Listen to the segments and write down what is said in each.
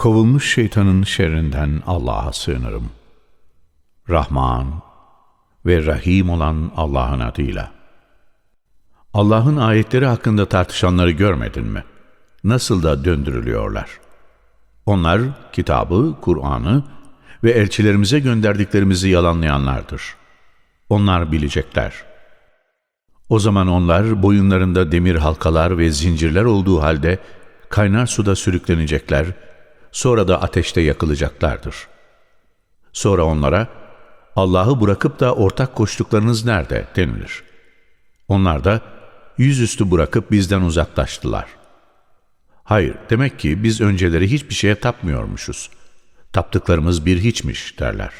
Kovulmuş şeytanın şerrinden Allah'a sığınırım. Rahman ve Rahim olan Allah'ın adıyla. Allah'ın ayetleri hakkında tartışanları görmedin mi? Nasıl da döndürülüyorlar. Onlar kitabı, Kur'an'ı ve elçilerimize gönderdiklerimizi yalanlayanlardır. Onlar bilecekler. O zaman onlar boyunlarında demir halkalar ve zincirler olduğu halde kaynar suda sürüklenecekler, sonra da ateşte yakılacaklardır. Sonra onlara, Allah'ı bırakıp da ortak koştuklarınız nerede denilir. Onlar da yüzüstü bırakıp bizden uzaklaştılar. Hayır, demek ki biz önceleri hiçbir şeye tapmıyormuşuz. Taptıklarımız bir hiçmiş derler.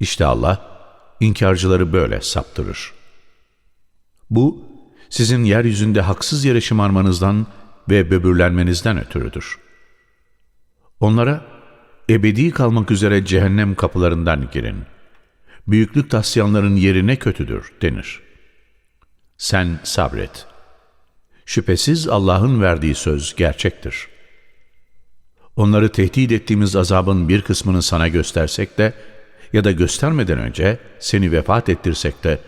İşte Allah, inkarcıları böyle saptırır. Bu, sizin yeryüzünde haksız yere şımarmanızdan ve böbürlenmenizden ötürüdür. Onlara, ebedi kalmak üzere cehennem kapılarından girin. Büyüklük taslayanların yeri ne kötüdür denir. Sen sabret. Şüphesiz Allah'ın verdiği söz gerçektir. Onları tehdit ettiğimiz azabın bir kısmını sana göstersek de ya da göstermeden önce seni vefat ettirsek de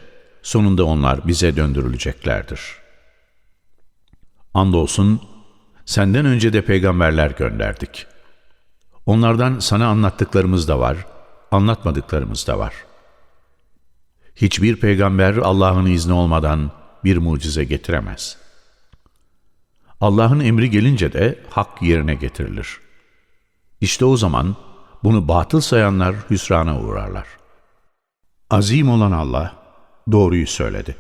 sonunda onlar bize döndürüleceklerdir. Andolsun senden önce de peygamberler gönderdik. Onlardan sana anlattıklarımız da var, anlatmadıklarımız da var. Hiçbir peygamber Allah'ın izni olmadan bir mucize getiremez. Allah'ın emri gelince de hak yerine getirilir. İşte o zaman bunu batıl sayanlar hüsrana uğrarlar. Azim olan Allah doğruyu söyledi.